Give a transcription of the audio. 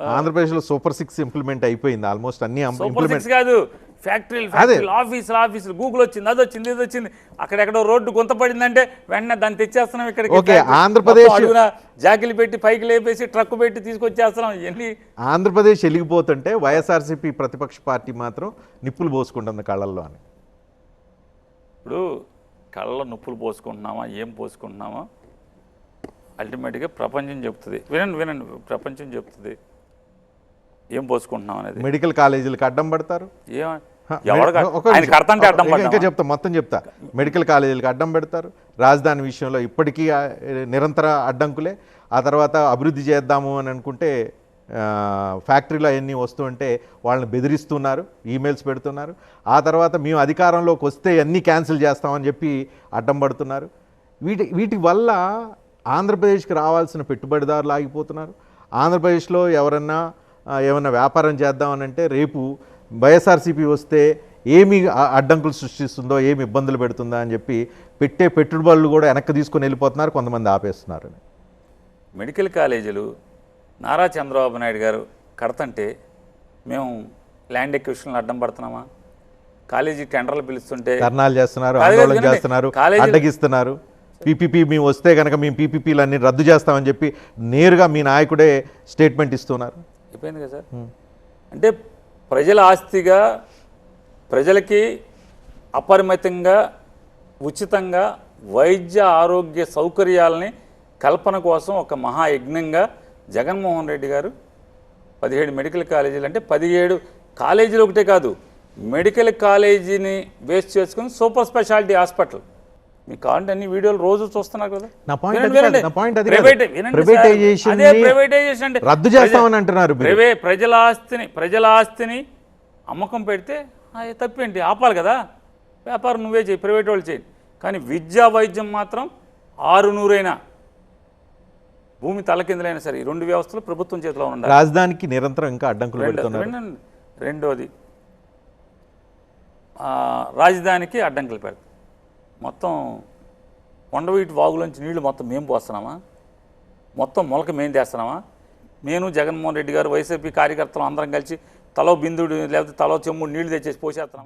ఆంధ్రప్రదేశ్లో super six implement అయిపోయింది almost అన్ని సూపర్ ఇంప్లిమెంట్. సిక్స్ కాదు ఫ్యాక్టరీలు ఫ్యాక్టరీలు ఆఫీసులు ఆఫీసులు గూగుల్ వచ్చింది అది వచ్చింది ఇది వచ్చింది. అక్కడెక్కడో రోడ్డు గుంత పడిందంటే వెంటనే దాన్ని తెచ్చేస్తున్నాం ఇక్కడికి. ఓకే. ఆంధ్రప్రదేశ్- జాకిలు పెట్టి పైకి లేపేసి ట్రక్ పెట్టి తీసుకొచ్చేస్తున్నాం. ఇవన్నీ ఆంధ్రప్రదేశ్ వెలిగిపోతుంటే వైఎస్ఆర్సీపీ ప్రతిపక్ష పార్టీ మాత్రం నిప్పులు పోసుకుంటుంది కళ్ళల్లో అని. ఇప్పుడు కళ్ళ నొప్పులు పోసుకుంటున్నామా? ఏం పోసుకుంటున్నామా? అల్టిమేట్గా ప్రపంచం చెప్తుంది. వినండి వినండి ప్రపంచం చెప్తుంది. ఏం పోసుకుంటున్నాం అనేది? మెడికల్ కాలేజీలకు అడ్డం పడతారు? ఏం? ఇంకా-? చెప్తా మొత్తం చెప్తా. మెడికల్ కాలేజీలకు అడ్డం పెడతారు. రాజధాని విషయంలో ఇప్పటికీ నిరంతర అడ్డంకులే. ఆ తర్వాత అభివృద్ధి చేద్దాము అని అనుకుంటే ఫ్యాక్టరీలో అవన్నీ వస్తుంటే వాళ్ళని బెదిరిస్తున్నారు ఈమెయిల్స్ పెడుతున్నారు. ఆ తర్వాత మేము అధికారంలోకి వస్తే అన్నీ క్యాన్సిల్ చేస్తామని చెప్పి అడ్డం పడుతున్నారు. వీటి వీటి వల్ల ఆంధ్రప్రదేశ్కి రావాల్సిన పెట్టుబడిదారులు ఆగిపోతున్నారు. ఆంధ్రప్రదేశ్లో ఎవరన్నా ఆ, ఏమన్నా వ్యాపారం చేద్దామని అంటే రేపు వైఎస్ఆర్సీపీ వస్తే ఏమి అడ్డంకులు సృష్టిస్తుందో ఏమి ఇబ్బందులు పెడుతుందో అని చెప్పి పెట్టే పెట్టుబడులు కూడా వెనక్కి తీసుకొని వెళ్ళిపోతున్నారు కొంతమంది ఆపేస్తున్నారు. మెడికల్ కాలేజీలు నారా చంద్రబాబు నాయుడు గారు కడతంటే మేము ల్యాండ్ ఎక్విషన్లు అడ్డం పడుతున్నామా? కాలేజీ టెండర్లు పిలుస్తుంటే ధర్నాలు చేస్తున్నారు ఆందోళన. చేస్తున్నారు అడ్డగిస్తున్నారు. పీపీపీ మేము వస్తే కనుక మేము పీపీపీలన్నీ రద్దు చేస్తామని చెప్పి నేరుగా మీ నాయకుడే స్టేట్మెంట్ ఇస్తున్నారు. అయిపోయింది కదా సార్. అంటే ప్రజల ఆస్తిగా ప్రజలకి అపరిమితంగా ఉచితంగా వైద్య ఆరోగ్య సౌకర్యాలని కల్పన కోసం ఒక మహాయజ్ఞంగా జగన్మోహన్ రెడ్డి గారు పదిహేడు మెడికల్ కాలేజీలు అంటే పదిహేడు కాలేజీలు ఒకటే కాదు మెడికల్ కాలేజీని బేస్ చేసుకుని సూపర్ స్పెషాలిటీ హాస్పిటల్. మీకు కావాలంటే అన్ని వీడియోలు రోజు చూస్తున్నారు కదా నా వినండి, అది. నా point అది కాదు. Private- వినండి సార్. Privatization అదే ని privatization అంటే రద్దు చేస్తామని అంటున్నారు. ప్రైవే ప్రజల ఆస్తిని ప్రజల ఆస్తిని అమ్మకం పెడితే తప్పేంటి ఆపాలి కదా వ్యాపారం నువ్వే చేయి ప్రైవేట్ వాళ్ళు చేయి కానీ విద్యా వైద్యం మాత్రం ఆరు నూరైనా భూమి తలకిందులైనా సరే ఈ రెండు వ్యవస్థలు ప్రభుత్వం చేతిలో ఉండాలి రాజధానికి నిరంతరం ఇంకా అడ్డంకులు పెడుతున్నారు. రెండోది రాజధానికి అడ్డంకులు పెడతాం మొత్తం కొండవీటి వాగులోంచి నీళ్ళు మొత్తం మేము పోస్తున్నామా? మొత్తం మొలక మేము తెస్తున్నామా? నేను జగన్మోహన్ రెడ్డి గారు వైసీపీ కార్యకర్తలు అందరం కలిసి తలో బిందుడు లేకపోతే తలో చెమ్ముడు నీళ్ళు తెచ్చేసి పోసేస్తున్నాం.